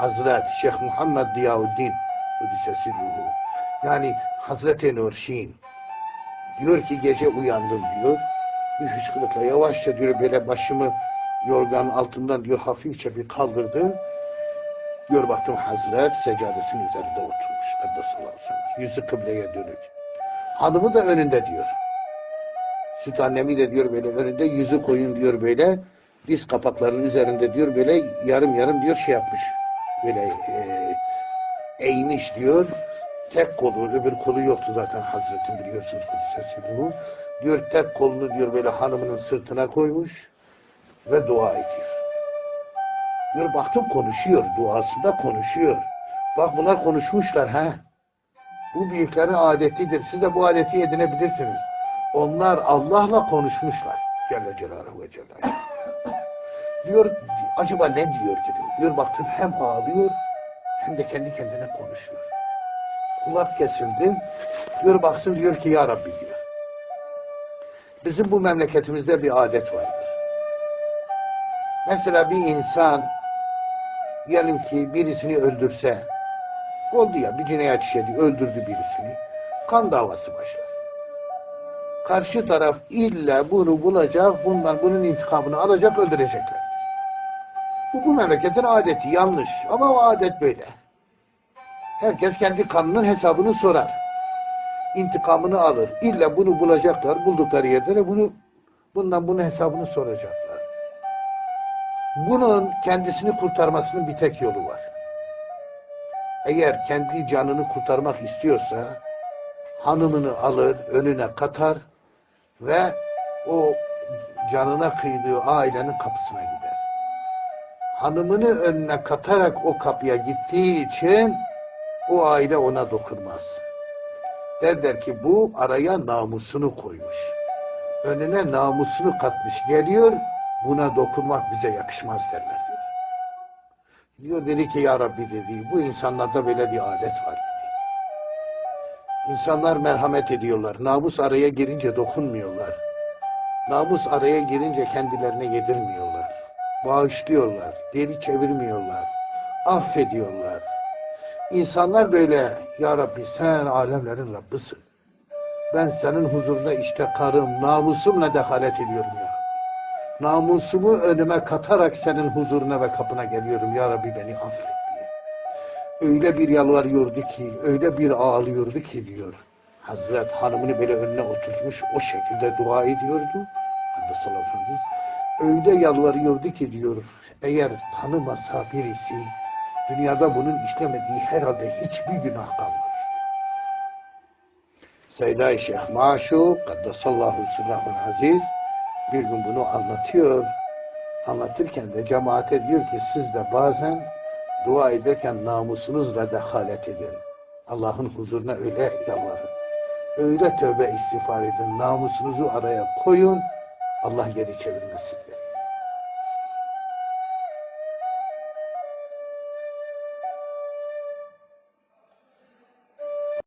Hazret Şeyh Muhammed Diyavuddin Kudüs'e. Yani Hazreti Nurşin diyor ki gece uyandım diyor. Bir hıçkırıkla yavaşça diyor böyle başımı yorganın altından diyor hafifçe bir kaldırdı. Diyor baktım Hazret seccadesinin üzerinde oturmuş. Sellem. Yüzü kıbleye dönük. Hanımı da önünde diyor. Süt annemi de diyor böyle önünde yüzü koyun diyor böyle. Diz kapaklarının üzerinde diyor böyle yarım yarım diyor şey yapmış. Böyle e, eğmiş diyor. Tek kolu, öbür kolu yoktu zaten Hazretin biliyorsunuz Kudüs'e bunu. Diyor tek kolunu diyor böyle hanımının sırtına koymuş ve dua ediyor. Diyor baktım konuşuyor, duasında konuşuyor. Bak bunlar konuşmuşlar ha. Bu büyüklerin adetidir. Siz de bu adeti edinebilirsiniz. Onlar Allah'la konuşmuşlar. Celle Celaluhu ve Celle. Diyor acaba ne diyor ki? Diyor baktım hem ağlıyor hem de kendi kendine konuşuyor. Kulak kesildi. Diyor baksın diyor ki ya Rabbi diyor. Bizim bu memleketimizde bir adet vardır. Mesela bir insan diyelim ki birisini öldürse oldu ya bir cinayet işledi öldürdü birisini kan davası başlar. Karşı taraf illa bunu bulacak bundan bunun intikamını alacak öldürecekler. Bu bu memleketin adeti yanlış ama o adet böyle. Herkes kendi kanının hesabını sorar. İntikamını alır. İlla bunu bulacaklar. Buldukları yerde de bunu bundan bunun hesabını soracaklar. Bunun kendisini kurtarmasının bir tek yolu var. Eğer kendi canını kurtarmak istiyorsa hanımını alır, önüne katar ve o canına kıydığı ailenin kapısına gider. Hanımını önüne katarak o kapıya gittiği için o aile ona dokunmaz. Derler ki bu araya namusunu koymuş. Önüne namusunu katmış geliyor, buna dokunmak bize yakışmaz derler diyor. Diyor dedi ki ya Rabbi dedi, bu insanlarda böyle bir adet var dedi. İnsanlar merhamet ediyorlar, namus araya girince dokunmuyorlar. Namus araya girince kendilerine yedirmiyorlar. Bağışlıyorlar, geri çevirmiyorlar, affediyorlar. İnsanlar böyle, Ya Rabbi sen alemlerin Rabbisin. Ben senin huzurunda işte karım, namusumla dehalet ediyorum ya. Namusumu önüme katarak senin huzuruna ve kapına geliyorum Ya Rabbi beni affet diye. Öyle bir yalvarıyordu ki, öyle bir ağlıyordu ki diyor. Hazret hanımını böyle önüne oturtmuş, o şekilde dua ediyordu. Aleyhisselam Efendimiz. Öyle yalvarıyordu ki diyor, eğer tanımasa birisi, dünyada bunun işlemediği herhalde hiçbir günah kalmaz. Seyda-i Şeyh Maşu, Kaddesallahu sırrahul aziz, bir gün bunu anlatıyor. Anlatırken de cemaate diyor ki siz de bazen dua ederken namusunuzla dehalet edin. Allah'ın huzuruna öyle yalvarın. Öyle tövbe istiğfar edin. Namusunuzu araya koyun. Allah geri çevirmez.